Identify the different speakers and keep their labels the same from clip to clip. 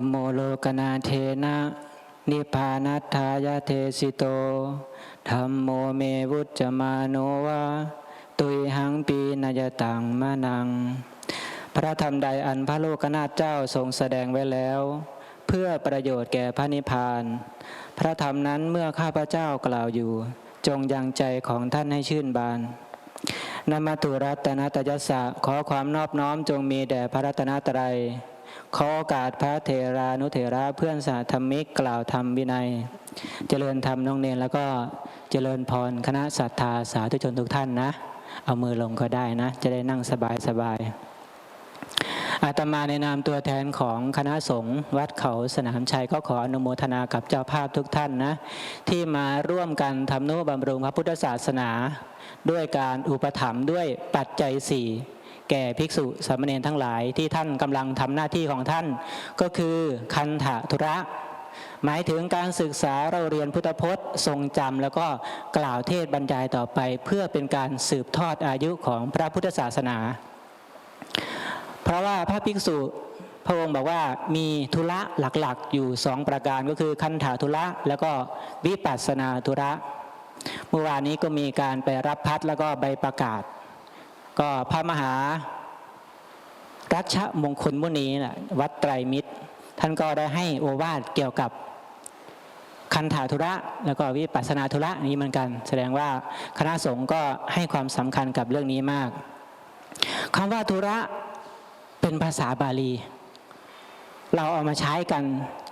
Speaker 1: ธรรมโมโลกนาเทนะ นิพานัตถายาเทสิโตธรรมโมเมวุจมาโนวาตุยหังปีนายตังมานัง พระธรรมใดอันพระโลกนาถเจ้าทรงแสดงไว้แล้ว เพื่อประโยชน์แก่พระนิพพาน พระธรรมนั้นเมื่อข้าพระเจ้ากล่าวอยู่ จงยังใจของท่านให้ชื่นบานนามาตุรัตนตยัสสะขอความนอบน้อมจงมีแด่พระรัตนตรัย ขอโอกาสพระเทรานุเถระเพื่อนสาธรรมิกกล่าวธรรมวินัย เจริญธรรมน้องเนรแล้วก็เจริญพรคณะศรัทธาสาธุชนทุกท่านนะ เอามือลงก็ได้นะ จะได้นั่งสบายสบายอาตมาในนามตัวแทนของคณะสงฆ์วัดเขาสนามชัยก็ขออนุโมทนากับเจ้าภาพทุกท่านนะ ที่มาร่วมกันทำนุบำรุงพระพุทธศาสนา ด้วยการอุปถัมภ์ด้วยปัจจัยสี่ แก่ภิกษุสามเณรทั้งหลายที่ท่านกำลังทำหน้าที่ของท่าน ก็คือคันถะธุระ หมายถึงการศึกษาเราเรียนพุทธพจน์ ทรงจำแล้วก็กล่าวเทศบรรยายต่อไป เพื่อเป็นการสืบทอดอายุของพระพุทธศาสนา เพราะว่าพระภิกษุพระองค์บอกว่ามีธุระหลักๆ อยู่สองประการก็คือคันถาธุระ แล้วก็วิปัสสนาธุระ เมื่อวานนี้ก็มีการไปรับพัดแล้วก็ใบประกาศ ก็พระมหารัชมงคลมุนีนะวัดไตรมิตร ท่านก็ได้ให้โอวาทเกี่ยวกับคันถาธุระ แล้วก็วิปัสนาธุระนี้เหมือนกัน แสดงว่าคณะสงฆ์ก็ให้ความสำคัญกับเรื่องนี้มากคำว่าธุระเป็นภาษาบาลี เราเอามาใช้กัน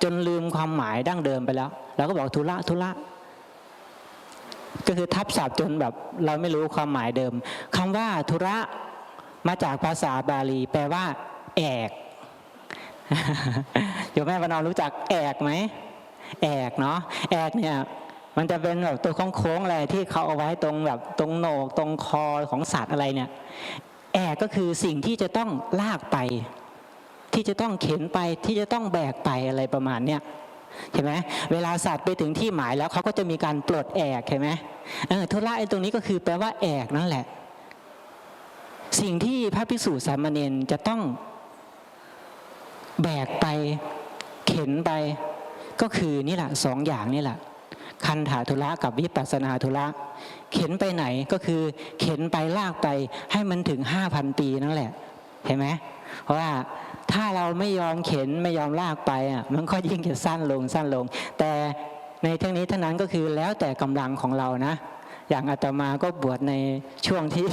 Speaker 1: จนลืมความหมายดั้งเดิมไปแล้ว เราก็บอกธุระธุระ ก็คือทับศัพท์จนแบบเราไม่รู้ความหมายเดิมคำว่าธุระมาจากภาษาบาลี แปลว่า แอกโยมแม่ประนอมรู้จักแอกไหมแอกเนาะแอกเนี่ยมันจะเป็นแบบตัวโค้งๆอะไรที่เขาเอาไว้ตรงแบบตรงโหนกตรงคอของสัตว์อะไรเนี่ยแอกก็คือสิ่งที่จะต้องลากไป ที่จะต้องเข็นไปที่จะต้องแบกไปอะไรประมาณเนี้ย เห็นไหมเวลาสัตว์ไปถึงที่หมายแล้วเขาก็จะมีการปลดแอกเห็นไหมเออธุระไอ้ตรงนี้ก็คือแปลว่าแอกนั่นแหละ สิ่งที่พระภิกษุสามเณรจะต้องแบกไปเข็นไป ก็คือนี่แหละสองอย่างนี่แหละคันถาธุระกับวิปัสสนาธุระ เข็นไปไหนก็คือเข็นไปลากไปให้มันถึงห้าพันปีนั่นแหละ เห็นไหมเพราะว่าถ้าเราไม่ยอมเข็นไม่ยอมลากไปอะมันก็ยิ่งจะสั้นลงสั้นลง แต่ในทั้งนี้ทั้งนั้นก็คือแล้วแต่กำลังของเรานะ อย่างอาตมาก็บวชในช่วงที่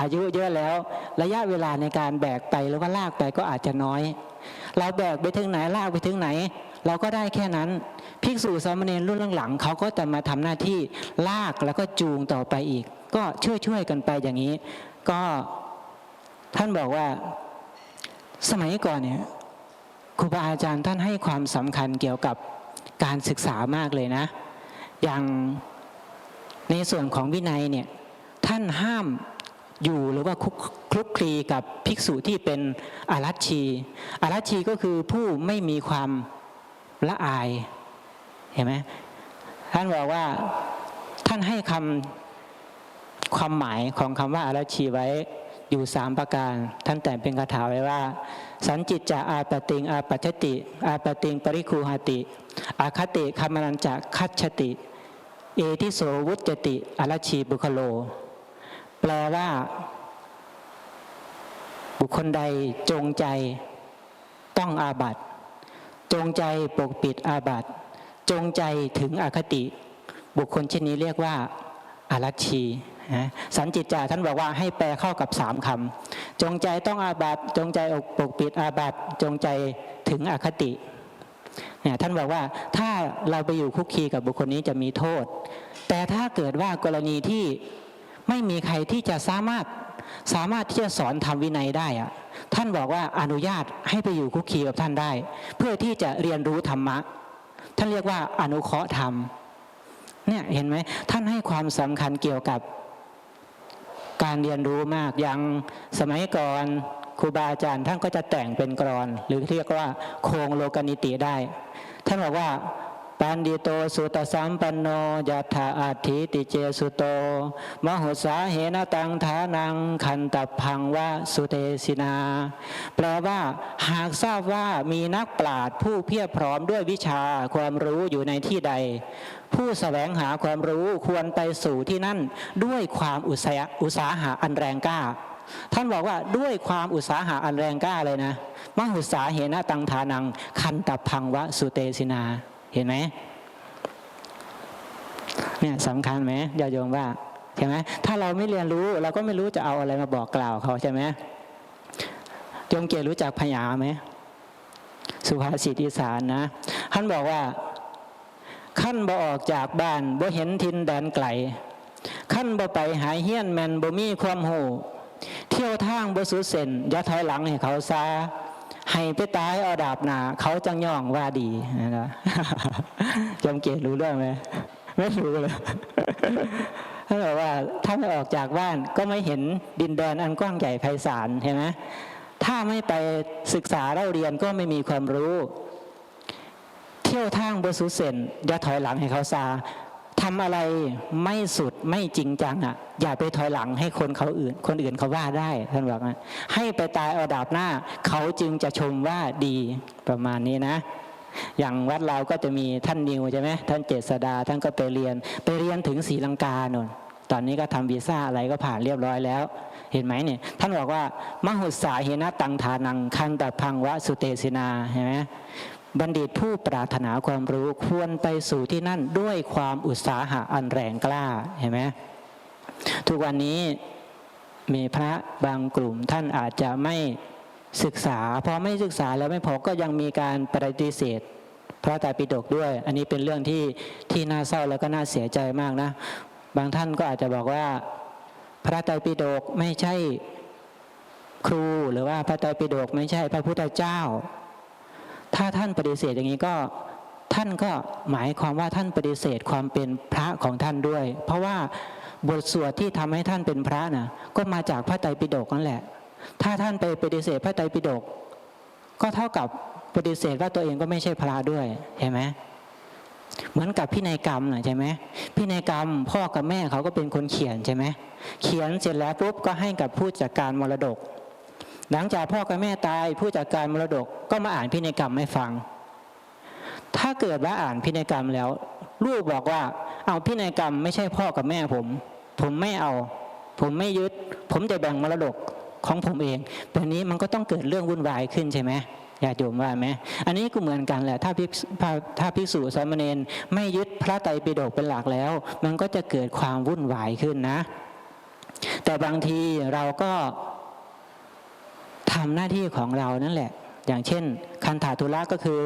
Speaker 1: อายุเยอะแล้ว ระยะเวลาในการแบกไปหรือว่าลากไปก็อาจจะน้อย เราแบกไปถึงไหนลากไปถึงไหน เราก็ได้แค่นั้นภิกษุสามเณรรุ่นหลังๆเขาก็จะมาทำหน้าที่ลากแล้วก็จูงต่อไปอีก ก็ช่วยๆกันไปอย่างนี้ ก็ ท่านบอกว่าสมัยก่อนเนี่ยครูบาอาจารย์ท่านให้ความสำคัญเกี่ยวกับการศึกษามากเลยนะ อย่างในส่วนของวินัยเนี่ยท่านห้ามอยู่หรือว่าคลุกคลีกับภิกษุที่เป็นอารัชชีอารัชชีก็คือผู้ไม่มีความละอายเห็นไหมท่านบอกว่าท่านให้คำความหมายของคำว่าอารัชชีไว้ อยู่สามประการ ท่านแต่งเป็นคาถาไว้ว่า สันจิตจะอาปติงอาปัจติ อาปติงปริคูหติ อาคติคามนันจะคัจฉติ เอทิโสวุจติอรชีบุคโล แปลว่า บุคคลใดจงใจต้องอาบัตจงใจปกปิดอาบัตจงใจถึงอคติ บุคคลเช่นนี้เรียกว่าอารัชี สันจิตจาท่านบอกว่าให้แปลเข้ากับสามคำจงใจต้องอาบัตจงใจปกปิดอาบัตจงใจถึงอคติเนี่ยท่านบอกว่าถ้าเราไปอยู่คุกคีกับบุคคลนี้จะมีโทษ แต่ถ้าเกิดว่ากรณีที่ไม่มีใครที่จะสามารถสามารถที่จะสอนทำวินัยได้อะท่านบอกว่าอนุญาตให้ไปอยู่คุกคีกับท่านได้ เพื่อที่จะเรียนรู้ธรรมะ ท่านเรียกว่าอนุเคราะห์ธรรมเนี่ยเห็นไหมท่านให้ความสำคัญเกี่ยวกับ การเรียนรู้มากอย่างสมัยก่อนครูบาอาจารย์ท่านก็จะแต่งเป็นกรอน หรือเรียกว่าโครงโลกนิติได้ ท่านบอกว่าปันดิโตสุตสัมปันโนยัตถาอัตถิติเจสุโต มหุสาเหนตังฐานังคันตพังวะสุเตสินา แปลว่า หากทราบว่ามีนักปราชญ์ผู้เพียบพร้อมด้วยวิชาความรู้อยู่ในที่ใด ผู้แสวงหาความรู้ควรไปสู่ที่นั่นด้วยความอุตสาหะอุตสาหะอันแรงกล้า ท่านบอกว่าด้วยความอุตสาหะอันแรงกล้าเลยนะมหุสาเหนะตังฐานัง คันตพังวะสุเตสินา เห็นไหมเนี่ยสำคัญไหมญาติโยมว่าใช่ไหมถ้าเราไม่เรียนรู้เราก็ไม่รู้จะเอาอะไรมาบอกกล่าวเขาใช่ไหมโยมเกียรติรู้จักพยาไหมสุภาษิตอีสานนะท่านบอกว่า ขั้นบ่ออกจากบ้านบ่เห็นทินแดนไกลขั้นบ่ไปหายเฮี้ยนแมนบ่มีความหูเที่ยวทางบ่สุดเส้นอย่าถอยหลังให้เขาซาให้ไปตายเอาดาบหนาเขาจังย่องว่าดีนะจำเกตรู้เรื่องไหมไม่รู้เลยท่านบอกว่าถ้าไม่ออกจากบ้านก็ไม่เห็นดินแดนอันกว้างใหญ่ไพศาลเห็นไหมถ้าไม่ไปศึกษาเล่าเรียนก็ไม่มีความรู้ ที่ยวทางบสุเซนอย่าถอยหลังให้เขาซาทำอะไรไม่สุดไม่จริงจังอะ อย่าไปถอยหลังให้คนเขาอื่น คนอื่นเขาว่าได้ท่านบอกนะให้ไปตายเอาดาบหน้า เขาจึงจะชมว่าดีประมาณนี้นะ อย่างวัดเราก็จะมีท่านนิวใช่ไหมท่านเจษดาท่านก็ไปเรียน ไปเรียนถึงศรีลังกาโน่นตอนนี้ก็ทำวีซ่าอะไรก็ผ่านเรียบร้อยแล้ว เห็นไหมเนี่ย ท่านบอกว่ามหุสาเหนะตังทานังคันตพังวะสุเตสินาเห็นไหม บัณฑิตผู้ปรารถนาความรู้ควรไปสู่ที่นั่นด้วยความอุตสาหะอันแรงกล้าเห็นไหมทุกวันนี้มีพระบางกลุ่มท่านอาจจะไม่ศึกษา พอไม่ศึกษาแล้วไม่พอก็ยังมีการปฏิเสธพระไตรปิฎกด้วย อันนี้เป็นเรื่องที่ที่น่าเศร้าแล้วก็น่าเสียใจมากนะ บางท่านก็อาจจะบอกว่าพระไตรปิฎกไม่ใช่ครูหรือว่าพระไตรปิฎกไม่ใช่พระพุทธเจ้า ถ้าท่านปฏิเสธอย่างนี้ก็ท่านก็หมายความว่าท่านปฏิเสธความเป็นพระของท่านด้วย เพราะว่าบทสวดที่ทำให้ท่านเป็นพระน่ะก็มาจากพระไตรปิฎกนั่นแหละ ถ้าท่านไปปฏิเสธพระไตรปิฎกก็เท่ากับปฏิเสธว่าตัวเองก็ไม่ใช่พระด้วยเห็นไหมเหมือนกับพินัยกรรมนะใช่ไหมพินัยกรรมพ่อกับแม่เขาก็เป็นคนเขียนใช่ไหมเขียนเสร็จแล้วปุ๊บก็ให้กับผู้จัดการมรดก หลังจากพ่อกับแม่ตายผู้จัดการมรดกก็มาอ่านพินัยกรรมให้ฟัง ถ้าเกิดว่าอ่านพินัยกรรมแล้ว ลูกบอกว่า เอาพินัยกรรมไม่ใช่พ่อกับแม่ผม ผมไม่เอา ผมไม่ยึด ผมจะแบ่งมรดกของผมเองแบบนี้มันก็ต้องเกิดเรื่องวุ่นวายขึ้นใช่ไหมญาติโยมว่าไหมอันนี้ก็เหมือนกันแหละ ถ้าภิกษุถ้าภิกษุสามเณรไม่ยึดพระไตรปิฎกเป็นหลักแล้ว มันก็จะเกิดความวุ่นวายขึ้นนะ แต่บางทีเราก็ ทำหน้าที่ของเรานั่นแหละ อย่างเช่น คันถาธุระก็คือ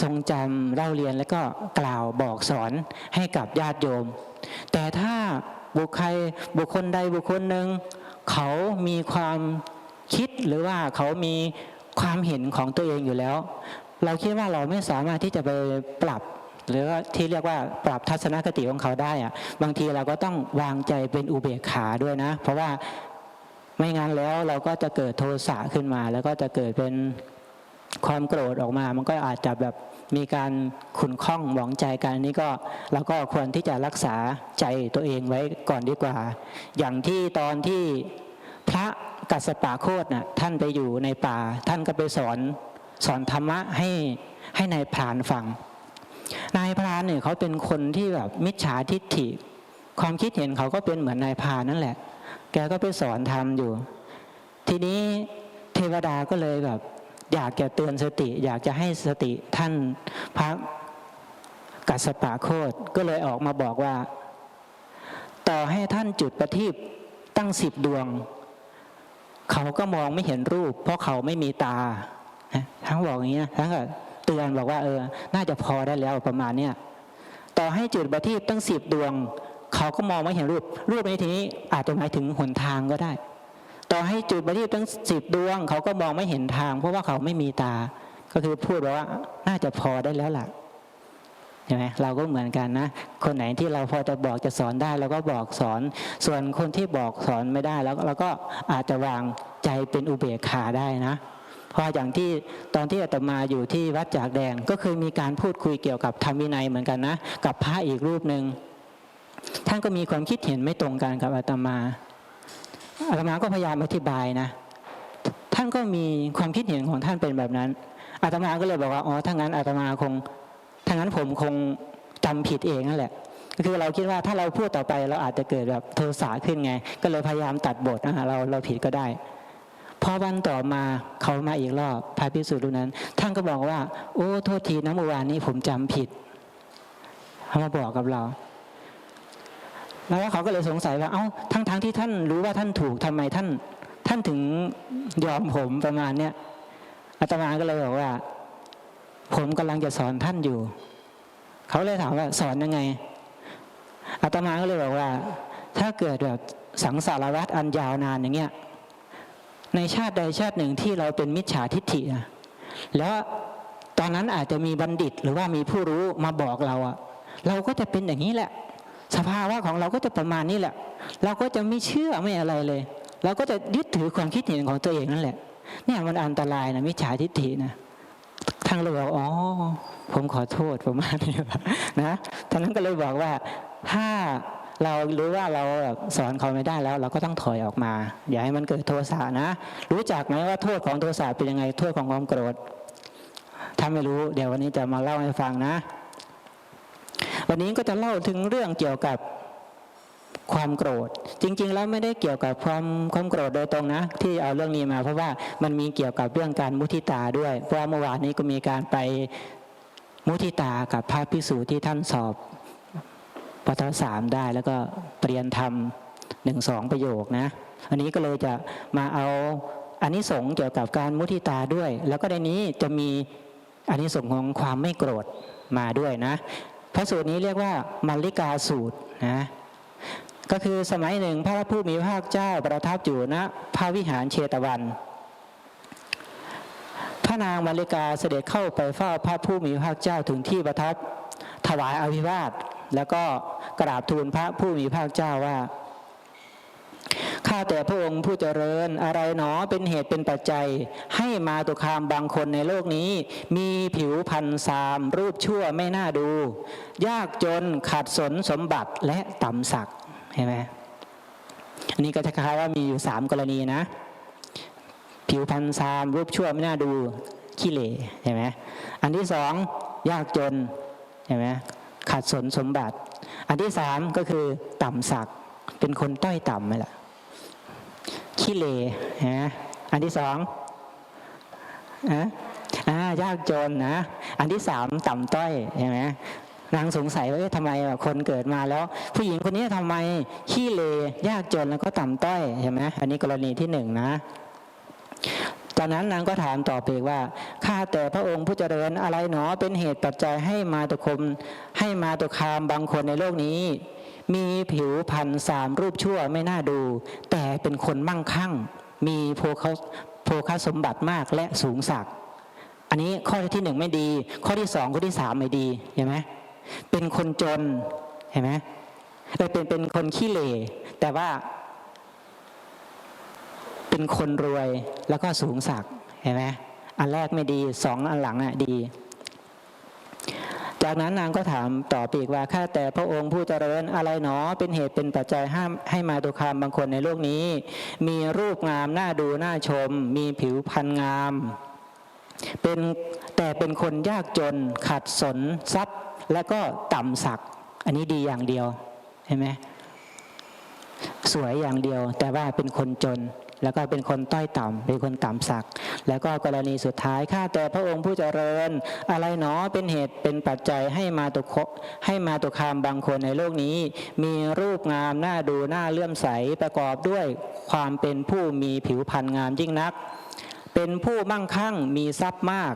Speaker 1: ทรงจำเล่าเรียนแล้วก็กล่าวบอกสอนให้กับญาติโยม แต่ถ้าบุคคลบุคคลใดบุคคลหนึ่งเขามีความคิดหรือว่าเขามีความเห็นของตัวเองอยู่แล้ว เราคิดว่าเราไม่สามารถที่จะไปปรับ หรือว่าที่เรียกว่าปรับทัศนคติของเขาได้อะบางทีเราก็ต้องวางใจเป็นอุเบกขาด้วยนะ เพราะว่า ไม่งั้นแล้วเราก็จะเกิดโทสะขึ้นมา แล้วก็จะเกิดเป็นความโกรธออกมา มันก็อาจจะแบบมีการขุนข้องหมองใจกันนี้ก็เราก็ควรที่จะรักษาใจตัวเองไว้ก่อนดีกว่า อย่างที่ตอนที่พระกัสสปะโคตน่ะท่านไปอยู่ในป่า ท่านก็ไปสอนสอนธรรมะให้ให้นายพรานฟัง นายพรานเนี่ยเขาเป็นคนที่แบบมิจฉาทิฏฐิ ความคิดเห็นเขาก็เป็นเหมือนนายพรานนั่นแหละ แกก็ไปสอนทำอยู่ ทีนี้เทวดาก็เลยแบบ อยากจะเตือนสติ อยากจะให้สติท่านพระกัสสปะโคตก็เลยออกมาบอกว่า ต่อให้ท่านจุดประทีปตั้งสิบดวง เขาก็มองไม่เห็นรูป เพราะเขาไม่มีตาทั้งบอกอย่างนี้นะทั้งก็เตือนบอกว่าเออ น่าจะพอได้แล้วประมาณเนี้ยต่อให้จุดประทีปตั้งสิบดวง เขาก็มองไม่เห็นรูป รูปในที่นี้อาจจะหมายถึงหนทางก็ได้ ต่อให้จุดประทีปตั้งสิบดวง เขาก็มองไม่เห็นทาง เพราะว่าเขาไม่มีตา ก็คือพูดว่าน่าจะพอได้แล้วล่ะใช่ไหมเราก็เหมือนกันนะ คนไหนที่เราพอจะบอกจะสอนได้เราก็บอกสอน ส่วนคนที่บอกสอนไม่ได้แล้วเราก็อาจจะวางใจเป็นอุเบกขาได้นะเพราะอย่างที่ตอนที่อาตมาอยู่ที่วัดจากแดงก็เคยมีการพูดคุยเกี่ยวกับธรรมวินัยเหมือนกันนะ กับพระอีกรูปหนึ่ง ท่านก็มีความคิดเห็นไม่ตรงกันกับอาตมา อาตมาก็พยายามอธิบายนะ ท่านก็มีความคิดเห็นของท่านเป็นแบบนั้น อาตมาก็เลยบอกว่า อ๋อ ถ้างั้นอาตมาคง ถ้างั้นผมคงจำผิดเองนั่นแหละ คือเราคิดว่าถ้าเราพูดต่อไปเราอาจจะเกิดแบบโทสะขึ้นไง ก็เลยพยายามตัดบทอะเราเราผิดก็ได้ พอวันต่อมาเขามาอีกรอบพระพิสุรูปนั้น ท่านก็บอกว่า โอ้ โทษทีนะเมื่อวานนี้ผมจำผิดเขามาบอกกับเรา แล้วเขาก็เลยสงสัยว่า เอ้าทั้งทั้งที่ท่านรู้ว่าท่านถูกทำไมท่าน ท่านถึงยอมผมประมาณเนี้ยอาตมาก็เลยบอกว่า ผมกำลังจะสอนท่านอยู่ เขาเลยถามว่าสอนยังไงอาตมาก็เลยบอกว่า ถ้าเกิดแบบสังสารวัตรอันยาวนานอย่างเงี้ยในชาติใดชาติหนึ่งที่เราเป็นมิจฉาทิฏฐิแล้วตอนนั้นอาจจะมีบัณฑิตหรือว่ามีผู้รู้มาบอกเราอะเราก็จะเป็นอย่างนี้แหละ สภาวะของเราก็จะประมาณนี้แหละ เราก็จะไม่เชื่อไม่อะไรเลย เราก็จะยึดถือความคิดเห็นของตัวเองนั่นแหละ เนี่ยมันอันตรายนะมิจฉาทิฏฐินะทางเราบอกอ๋อผมขอโทษประมาณนี้นะท่านนั้นก็เลยบอกว่าถ้าเรารู้ว่าเราสอนเขาไม่ได้แล้ว เราก็ต้องถอยออกมา อย่าให้มันเกิดโทสะนะ รู้จักไหมว่าโทษของโทสะเป็นยังไงโทษของความโกรธถ้าไม่รู้เดี๋ยววันนี้จะมาเล่าให้ฟังนะ วันนี้ก็จะเล่าถึงเรื่องเกี่ยวกับความโกรธ จริง ๆ แล้วไม่ได้เกี่ยวกับความความโกรธโดยตรงนะ ที่เอาเรื่องนี้มาเพราะว่ามันมีเกี่ยวกับเรื่องการมุทิตาด้วย เพราะเมื่อวานนี้ก็มีการไปมุทิตากับพระพิสูจน์ที่ท่านสอบปทสามได้แล้วก็เปลี่ยนทำหนึ่งสองประโยคนะ อันนี้ก็เลยจะมาเอาอันนี้สงเกี่ยวกับการมุทิตาด้วย แล้วก็ในนี้จะมีอันนี้สงของความไม่โกรธมาด้วยนะ ระสูตรนี้เรียกว่ามัลลิกาสูตรนะก็คือสมัยหนึ่งพระผู้มีพระเจ้าประทับอยู่ณพระวิหารเชตวัน พระนางมัลลิกาเสด็จเข้าไปเฝ้าพระผู้มีพระเจ้าถึงที่ประทับถวายอภิวาท แล้วก็กราบทูลพระผู้มีพระเจ้าว่า ข้าแต่พระองค์ผู้เจริญอะไรหนอเป็นเหตุเป็นปัจจัย ให้มาตุคามบางคนในโลกนี้ มีผิวพันธ์สาม รูปชั่วไม่น่าดู ยากจนขาดสนสมบัติและต่ำสักเห็นไหมอันนี้ก็จะคล้ายว่ามีอยู่สามกรณีนะ ผิวพันธ์สาม รูปชั่วไม่น่าดูขี้เหร่เห็นไหมอันที่สองยากจนเห็นไหมขาดสนสมบัติ อันที่สามก็คือต่ำสักเป็นคนต้อยต่ำไหมล่ะ ขี้เลนะอันที่สองอะอ่ายากจนนะ อันที่สามต่ำต้อยใช่ไหมนางสงสัยว่าทำไมคนเกิดมาแล้ว ผู้หญิงคนนี้ทำไมขี้เลยากจนแล้วก็ต่ำต้อยใช่ไหมอันนี้กรณีที่หนึ่งนะตอนนั้นนางก็ถามต่อไปว่าข้าแต่พระองค์ผู้เจริญอะไรหนอเป็นเหตุปัจจัยให้มาตุคมให้มาตุคามบางคนในโลกนี้ มีผิวพันสามรูปชั่วไม่น่าดู แต่เป็นคนมั่งคั่ง มีโภคโภคสมบัติมากและสูงสักอันนี้ข้อที่หนึ่งไม่ดี ข้อที่สองข้อที่สามไม่ดีเห็นไหมเป็นคนจนเห็นไหมเออเป็นเป็นคนขี้เหร่แต่ว่า เป็นคนรวยแล้วก็สูงสักเห็นไหมอันแรกไม่ดีสองอันหลังอะดี จากนั้นนางก็ถามต่อปีกว่าข้าแต่พระองค์ผู้เจริญอะไรหนอ เป็นเหตุเป็นปัจจัยห้ามให้มาตุคามบางคนในโลกนี้ มีรูปงามน่าดูน่าชม มีผิวพรรณงาม เป็นแต่เป็นคนยากจนขัดสนทรัพย์ และก็ต่ำสักดิ์อันนี้ดีอย่างเดียวเห็นไหมสวยอย่างเดียวแต่ว่าเป็นคนจน แล้วก็เป็นคนต้อยต่ำเป็นคนต่ำสักดิ์แล้วก็กรณีสุดท้ายข้าแต่พระองค์ผู้เจริญ อะไรหนอเป็นเหตุเป็นปัจจัยให้มาตุคให้มาตุคามบางคนในโลกนี้ มีรูปงามน่าดูน่าเลื่อมใสประกอบด้วยความเป็นผู้มีผิวพรรณงามยิ่งนัก เป็นผู้มั่งคั่งมีทรัพย์มาก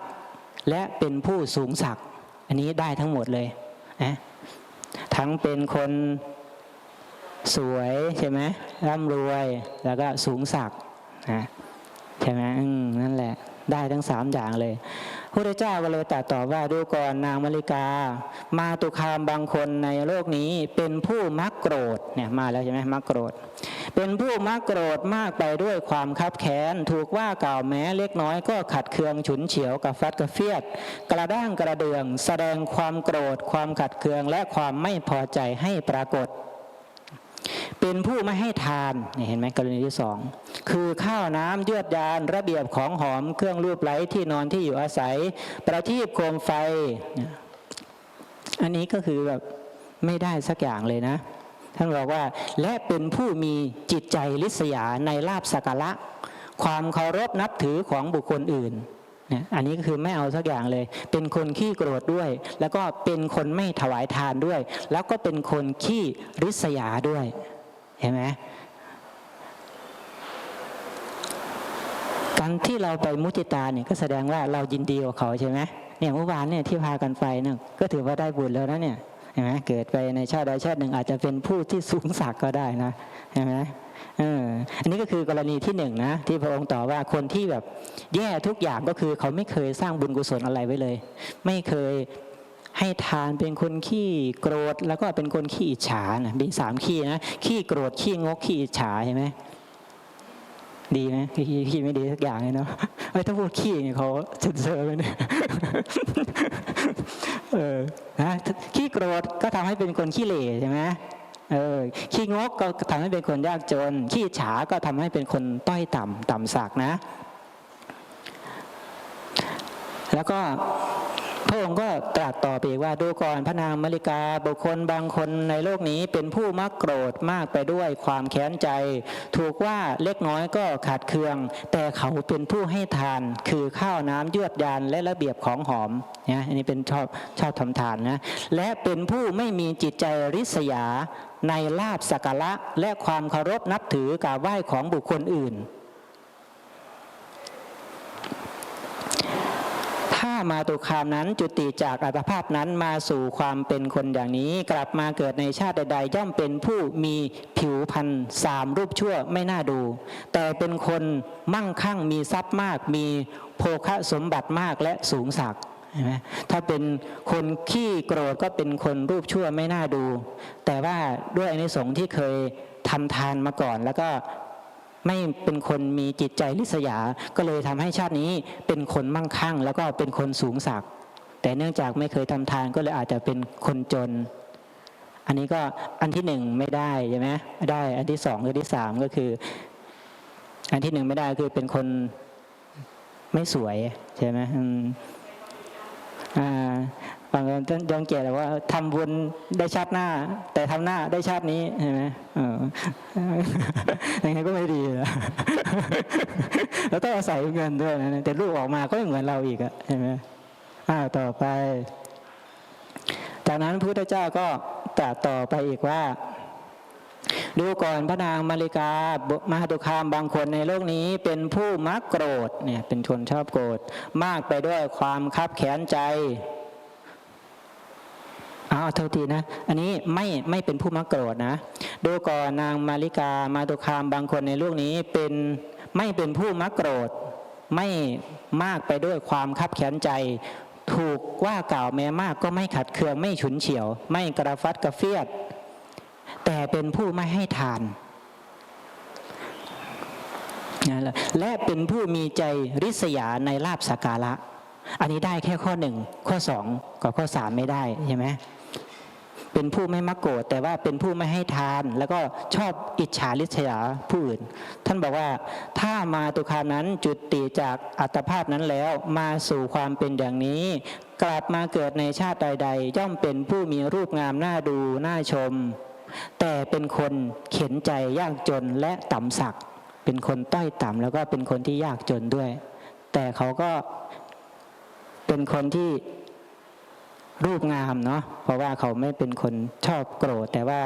Speaker 1: และเป็นผู้สูงศักดิ์อันนี้ได้ทั้งหมดเลยนะทั้งเป็นคน สวยใช่ไหมร่ำรวยแล้วก็สูงศักดิ์นะใช่ไหมนั่นแหละ ได้ทั้งสามอย่างเลยพระเจ้าก็เลยตรัสตอบว่าดูก่อนนางมริกา มาตุคามบางคนในโลกนี้เป็นผู้มักโกรธเนี่ยมาแล้วใช่ไหมมักโกรธ เป็นผู้มักโกรธมากไปด้วยความคับแค้นถูกว่ากล่าวแม้เล็กน้อยก็ขัดเคืองฉุนเฉียวกับฟัดกับเฟียด กระด้างกระเดือง แสดงความโกรธ ความขัดเคืองและความไม่พอใจให้ปรากฏ เป็นผู้ไม่ให้ทานนี่เห็นไหมกรณีที่สองคือข้าวน้ำเยือดยานระเบียบของหอมเครื่องรูปไล้ที่นอนที่อยู่อาศัย ประทีปโคมไฟเนี่ยอันนี้ก็คือแบบไม่ได้สักอย่างเลยนะ ท่านบอกว่าและเป็นผู้มีจิตใจลิษยาในลาบสักระความเคารพนับถือของบุคคลอื่นเนี่ยอันนี้ก็คือไม่เอาสักอย่างเลย เป็นคนขี้โกรธด้วย แล้วก็เป็นคนไม่ถวายทานด้วย แล้วก็เป็นคนขี้ริษยาด้วย เห็นไหมการที่เราไปมุติตาเนี่ยก็แสดงว่าเรายินดีกับเขาใช่ไหมเนี่ยเมื่อวานเนี่ยที่พากันไปเนี่ยก็ถือว่าได้บุญแล้วนะเนี่ยเห็นไหมเกิดไปในชาติใดชาติหนึ่งอาจจะเป็นผู้ที่สูงสักดิ์ก็ได้นะเห็นไหมอออันนี้ก็คือกรณีที่หนึ่งนะที่พระองค์ตอบว่าคนที่แบบแย่ทุกอย่างก็คือเขาไม่เคยสร้างบุญกุศลอะไรไว้เลย ไม่เคย ให้ทานเป็นคนขี้โกรธแล้วก็เป็นคนขี้อิจฉานะมีสามขี้นะขี้โกรธขี้งกขี้อิจฉาใช่ไหมดีไหมขี้ขี้ไม่ดีสักอย่างเลยเนาะไอ้ถ้าพูดขี้เนี่ยเขาเซ็นเซอร์เลยเนี่ยเออนะขี้โกรธก็ทำให้เป็นคนขี้เหร่ใช่ไหมเออขี้งกก็ทำให้เป็นคนยากจน ขี้ฉาก็ทำให้เป็นคนต้อยต่ำต่ำสักนะ แล้วก็ พระองค์ก็ตรัสต่อไปว่าดูก่อนพระนางมริกาบุคคลบางคนในโลกนี้เป็นผู้มักโกรธมากไปด้วยความแค้นใจ ถูกว่าเล็กน้อยก็ขาดเคือง แต่เขาเป็นผู้ให้ทาน คือข้าวน้ำเยือดยานและระเบียบของหอมนะอันนี้เป็นชอบชอบทำทานนะและเป็นผู้ไม่มีจิตใจริษยาในลาบสักการะและความเคารพนับถือกราบไหว้ของบุคคลอื่น ถ้า มาตุคามนั้นจุติจากอัตภาพนั้นมาสู่ความเป็นคนอย่างนี้ กลับมาเกิดในชาติใดๆย่อมเป็นผู้มีผิวพรรณสามรูปชั่วไม่น่าดู แต่เป็นคนมั่งคั่งมีทรัพย์มาก มีโภคสมบัติมากและสูงศักถ้าเป็นคนขี้โกรธก็เป็นคนรูปชั่วไม่น่าดู แต่ว่าด้วยอนิสงส์ที่เคยทำทานมาก่อนแล้วก็ ไม่เป็นคนมีจิตใจลิษยา ก็เลยทำให้ชาตินี้เป็นคนมั่งคั่ง แล้วก็เป็นคนสูงศักดิ์แต่เนื่องจากไม่เคยทำทานก็เลยอาจจะเป็นคนจน อันนี้ก็อันที่หนึ่งไม่ได้ใช่ไหมได้ อันที่สองหรือที่สามก็คือ อันที่หนึ่งไม่ได้คือเป็นคนไม่สวยใช่ไหมอืมอ่า บางคนยองเกียรติว่าทำบุญได้ชาติหน้า แต่ทำหน้าได้ชาตินี้ใช่ไหมเออยังไงก็ไม่ดีนะแล้วต้องอาศัยเงินด้วยนะแต่ลูกออกมาก็ไม่เหมือนเราอีกอะใช่ไหมอ้าวต่อไป จากนั้นพระพุทธเจ้าก็ตรัสต่อไปอีกว่าดูก่อนพระนางมาริกามหาตุคามบางคนในโลกนี้เป็นผู้มักโกรธเนี่ยเป็นคนชอบโกรธมากไปด้วยความคับแค้นใจ อ้าวเท่าทีนะ อันนี้ไม่ไม่เป็นผู้มักโกรธนะ ดูก่อนนางมาริกามาตุคามบางคนในโลกนี้เป็นไม่เป็นผู้มักโกรธ ไม่มากไปด้วยความคับแค้นใจ ถูกว่ากล่าวแม้มากก็ไม่ขัดเคืองไม่ฉุนเฉียว ไม่กระฟัดกระเฟียด แต่เป็นผู้ไม่ให้ทานนั่นและและเป็นผู้มีใจริษยาในลาบสักการะ อันนี้ได้แค่ข้อหนึ่งข้อสองกับข้อสามไม่ได้ใช่ไหม เป็นผู้ไม่มักโกรธแต่ว่าเป็นผู้ไม่ให้ทาน แล้วก็ชอบอิจฉาริษยาผู้อื่น ท่านบอกว่าถ้ามาตุคามนั้นจุดติจากอัตภาพนั้นแล้วมาสู่ความเป็นอย่างนี้ กลับมาเกิดในชาติใดๆ ย่อมเป็นผู้มีรูปงามน่าดูน่าชม แต่เป็นคนเข็นใจยากจนและต่ำสัก เป็นคนต้อยต่ำแล้วก็เป็นคนที่ยากจนด้วย แต่เขาก็เป็นคนที่ รูปงามเนาะเพราะว่าเขาไม่เป็นคนชอบโกรธ แต่ว่า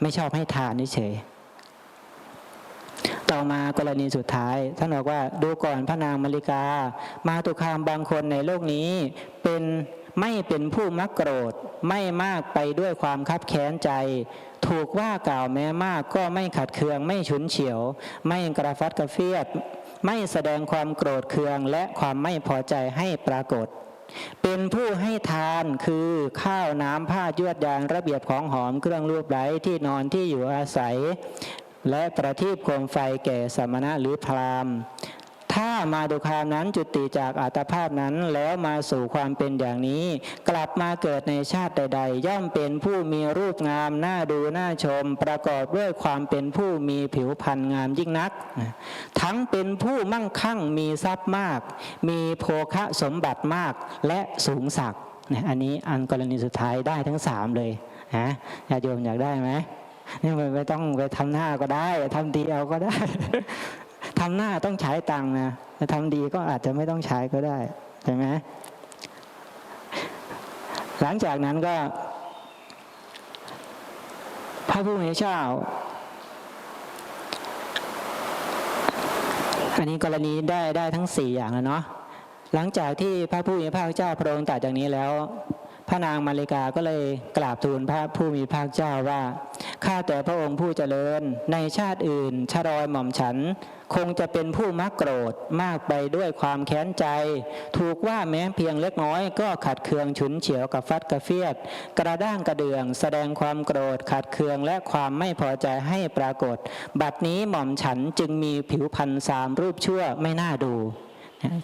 Speaker 1: ไม่ชอบให้ทานเฉยต่อมากรณีสุดท้ายท่านบอกว่าดูก่อนพระนางมาริกา มาตุคามบางคนในโลกนี้เป็นไม่เป็นผู้มักโกรธ ไม่มากไปด้วยความคับแค้นใจ ถูกว่ากล่าวแม้มากก็ไม่ขัดเคือง ไม่ฉุนเฉียว ไม่กระฟัดกระเฟียด ไม่แสดงความโกรธเคืองและความไม่พอใจให้ปรากฏ เป็นผู้ให้ทานคือข้าวน้ำผ้ายวดยานระเบียบของหอมเครื่องรูปไร้ที่นอนที่อยู่อาศัย และประทีปโคมไฟแก่สมณะหรือพราหมณ์ ถ้ามาดุคามนั้นจุติจากอัตภาพนั้นแล้วมาสู่ความเป็นอย่างนี้ กลับมาเกิดในชาติใดๆ ย่อมเป็นผู้มีรูปงามน่าดูน่าชม ประกอบด้วยความเป็นผู้มีผิวพรรณงามยิ่งนัก ทั้งเป็นผู้มั่งคั่งมีทรัพย์มาก มีโภคะสมบัติมากและสูงศักดิ์อันนี้อันกรณีสุดท้ายได้ทั้งสามเลยฮะญาติโยมอยากได้ไหมนี่ไม่ไม่ต้องไปทำหน้าก็ได้ทำดีเอาก็ได้ ทำหน้าต้องใช้ตังนะแต่ทำดีก็อาจจะไม่ต้องใช้ก็ได้ใช่ไหมหลังจากนั้นก็ พระผู้มีพระเจ้าอันนี้กรณีได้ได้ทั้งสี่อย่างแล้วเนาะหลังจากที่พระผู้มีพระเจ้าพระองค์ตรัสอย่างนี้แล้ว พระนางมาริกาก็เลยกราบทูลพระผู้มีพระเจ้าว่า ข้าแต่พระองค์ผู้เจริญ ในชาติอื่นชรอยหม่อมฉัน คงจะเป็นผู้มักโกรธมากไปด้วยความแค้นใจ ถูกว่าแม้เพียงเล็กน้อยก็ขัดเคืองฉุนเฉียวกับฟัดกระเฟียด กระด้างกระเดือง แสดงความโกรธขัดเคืองและความไม่พอใจให้ปรากฏ บัดนี้หม่อมฉันจึงมีผิวพรรณสามรูปชั่วไม่น่าดู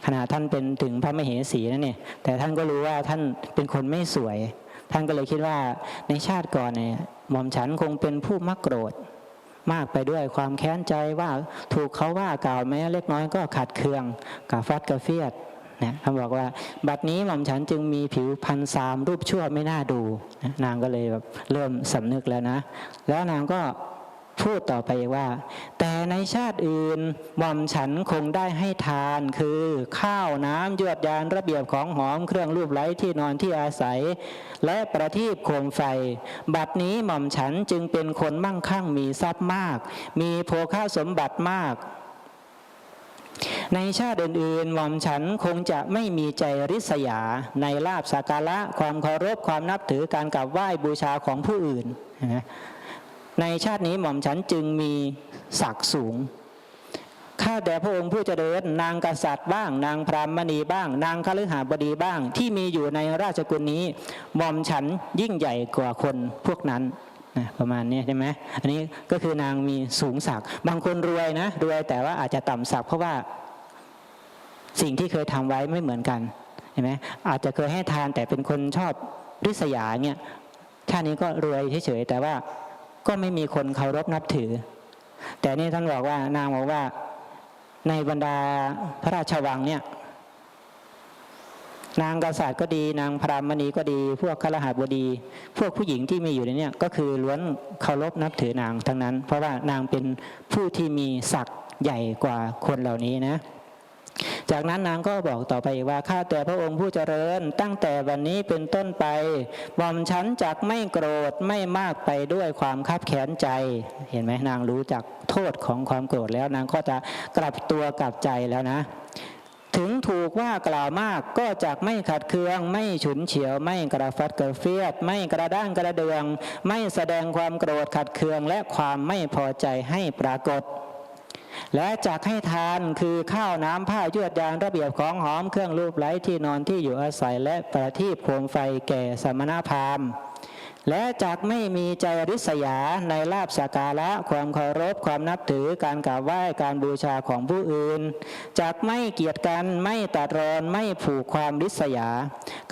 Speaker 1: ขณะท่านเป็นถึงพระมเหสีนะเนี่ยแต่ท่านก็รู้ว่าท่านเป็นคนไม่สวย ท่านก็เลยคิดว่าในชาติก่อนเนี่ยหม่อมฉันคงเป็นผู้มักโกรธ มากไปด้วยความแค้นใจว่าถูกเขาว่ากล่าวแม้เล็กน้อยก็ขัดเคืองกับฟัดกระเฟียดนะท่านบอกว่า บัดนี้หม่อมฉันจึงมีผิวพันสามรูปชั่วไม่น่าดูนะนางก็เลยแบบเริ่มสำนึกแล้วนะ แล้วนางก็ พูดต่อไปว่า แต่ในชาติอื่นหม่อมฉันคงได้ให้ทานคือ ข้าวน้ำยวดยานระเบียบของหอมเครื่องรูปไร้ที่นอนที่อาศัย และประทีปโคมไฟ บัดนี้หม่อมฉันจึงเป็นคนมั่งคั่งมีทรัพย์มาก มีโภคาสมบัติมากในชาติอื่นๆหม่อมฉันคงจะไม่มีใจริษยา ในลาบสักการะความเคารพความนับถือการกราบไหว้บูชาของผู้อื่นนะ ในชาตินี้หม่อมฉันจึงมีศักดิ์สูง ข้าแต่พระองค์ผู้เจริญนางกษัตริย์บ้าง นางพรามณีบ้าง นางคฤหาบดีบ้าง ที่มีอยู่ในราชกุลนี้หม่อมฉันยิ่งใหญ่กว่าคนพวกนั้นนะประมาณนี้ใช่ไหมอันนี้ก็คือนางมีสูงศักดิ์บางคนรวยนะรวยแต่ว่าอาจจะต่ำศักดิ์เพราะว่าสิ่งที่เคยทำไว้ไม่เหมือนกันเห็นไหมอาจจะเคยให้ทานแต่เป็นคนชอบริษยาเนี่ยชาตินี้ก็รวยเฉยๆแต่ว่า ก็ไม่มีคนเคารพนับถือ แต่นี่ท่านบอกว่านางบอกว่าในบรรดาพระราชวังเนี่ย นางกษัตริย์ก็ดี นางพรามณีก็ดี พวกขลหาบดี พวกผู้หญิงที่มีอยู่ในนี้ก็คือล้วนเคารพนับถือนางทั้งนั้น เพราะว่านางเป็นผู้ที่มีศักดิ์ใหญ่กว่าคนเหล่านี้นะ จากนั้นนางก็บอกต่อไปว่าข้าแต่พระองค์ผู้เจริญ ตั้งแต่วันนี้เป็นต้นไปหม่อมฉันจักไม่โกรธไม่มากไปด้วยความคับแค้นใจ เห็นไหมนางรู้จักโทษของความโกรธแล้วนางก็จะกลับตัวกลับใจแล้วนะ ถึงถูกว่ากล่าวมากก็จะไม่ขัดเคือง ไม่ฉุนเฉียว ไม่กระฟัดกระเฟียด ไม่กระด้างกระเดือง ไม่แสดงความโกรธขัดเคืองและความไม่พอใจให้ปรากฏ และจักให้ทานคือข้าวน้ำผ้ายวดยางระเบียบของหอมเครื่องรูปไล้ที่นอนที่อยู่อาศัยและประทีปโคมไฟแก่สมณพราหมณ์ และจากไม่มีใจริษยาในลาบสักการะความเคารพความนับถือการกราบไหว้การบูชาของผู้อื่น จากไม่เกียจกันไม่ตัดรอนไม่ผูกความริษยา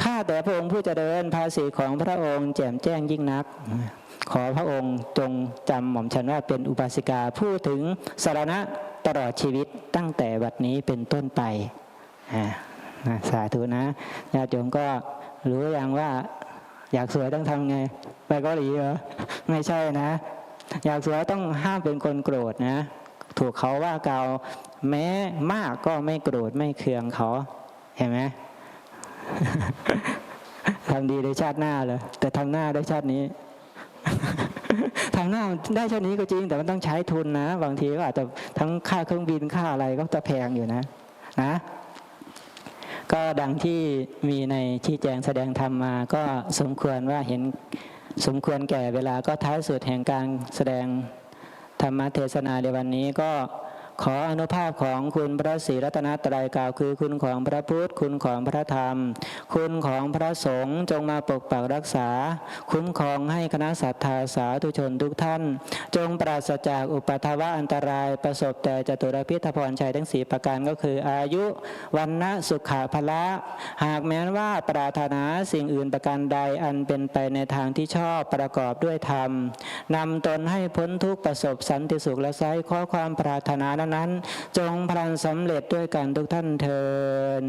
Speaker 1: ข้าแต่พระองค์ผู้เจริญภาษีของพระองค์แจ่มแจ้งยิ่งนัก ขอพระองค์จงจำหม่อมฉันว่าเป็นอุบาสิกาผู้ถึงสารณะตลอดชีวิตตั้งแต่บัดนี้เป็นต้นไปอ่าสาธุนะญาติโยมก็รู้อย่างว่า อยากสวยต้องทำไง ไปเกาหลีเหรอไม่ใช่นะ อยากสวยต้องห้ามเป็นคนโกรธนะ ถูกเขาว่าเกาแม้มากก็ไม่โกรธไม่เคืองเขา เห็นไหมทำดีในชาติหน้าเลยแต่ทำหน้าได้ชาตินี้ทำหน้าได้ชาตินี้ก็จริง แต่มันต้องใช้ทุนนะ บางทีก็อาจจะทั้งค่าเครื่องบินค่าอะไรก็จะแพงอยู่นะ นะ ก็ดังที่มีในชี้แจงแสดงธรรมมา ก็สมควรว่าเห็นสมควรแก่เวลาก็ท้ายสุดแห่งการแสดงธรรมเทศนาในวันนี้ก็ ขออนุภาพของคุณพระศรีรัตนตรัยกล่าวคือคุณของพระพุทธ คุณของพระธรรม คุณของพระสงฆ์จงมาปกปักรักษา คุ้มครองให้คณะสัตยาสาธุชนทุกท่าน จงปราศจากอุปทวะอันตรายประสบแต่จตุรพิธพรชัยทั้งสี่ประการก็คืออายุวันนะสุขาภละ หากแม้นว่าปรารถนาสิ่งอื่นประการใดอันเป็นไปในทางที่ชอบประกอบด้วยธรรมนำตนให้พ้นทุกประสบสันติสุขและไซข้อความปรารถนานั้นๆจงพลันสำเร็จด้วยกันทุกท่านเทิน